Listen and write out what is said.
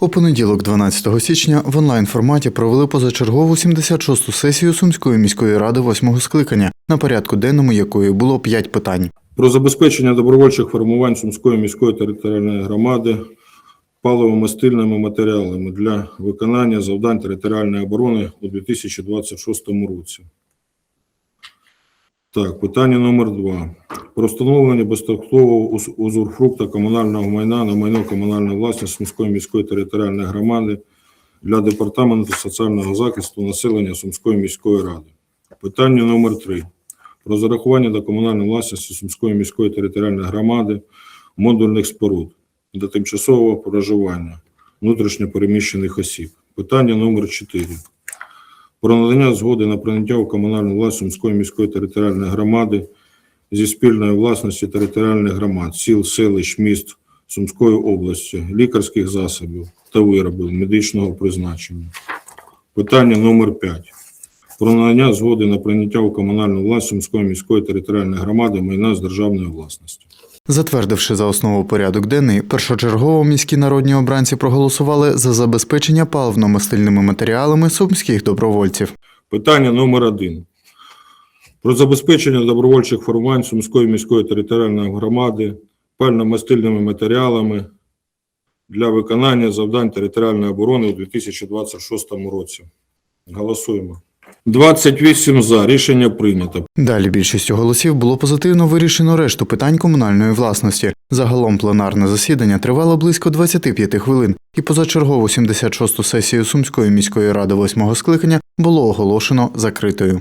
У понеділок, 12 січня, в онлайн форматі провели позачергову 76-ту сесію Сумської міської ради восьмого скликання, на порядку денному якої було 5 питань. про забезпечення добровольчих формувань Сумської міської територіальної громади паливомастильними матеріалами для виконання завдань територіальної оборони у 2026 році. Так, питання номер два. Про встановлення безстрокового уз- узурфрукта комунального майна на майно комунальної власності Сумської міської територіальної громади для Департаменту соціального захисту населення Сумської міської ради. Питання номер три про зарахування до комунальної власності Сумської міської територіальної громади модульних споруд до тимчасового проживання внутрішньо переміщених осіб. Питання номер 4. Про надання згоди на прийняття у комунальну власність Сумської міської територіальної громади зі спільної власності територіальних громад, сіл, селищ, міст Сумської області, лікарських засобів та виробів медичного призначення. Питання номер 5 про надання згоди на прийняття у комунальну власність Сумської міської територіальної громади майна з державної власності. Затвердивши за основу порядок денний, першочергово міські народні обранці проголосували за забезпечення паливно-мастильними матеріалами сумських добровольців. Питання номер один. Про забезпечення добровольчих формувань Сумської міської територіальної громади пально-мастильними матеріалами для виконання завдань територіальної оборони у 2026 році. Голосуємо. 28 за. Рішення прийнято. Далі більшістю голосів було позитивно вирішено решту питань комунальної власності. Загалом пленарне засідання тривало близько 25 хвилин, і позачергову 76-ту сесію Сумської міської ради восьмого скликання було оголошено закритою.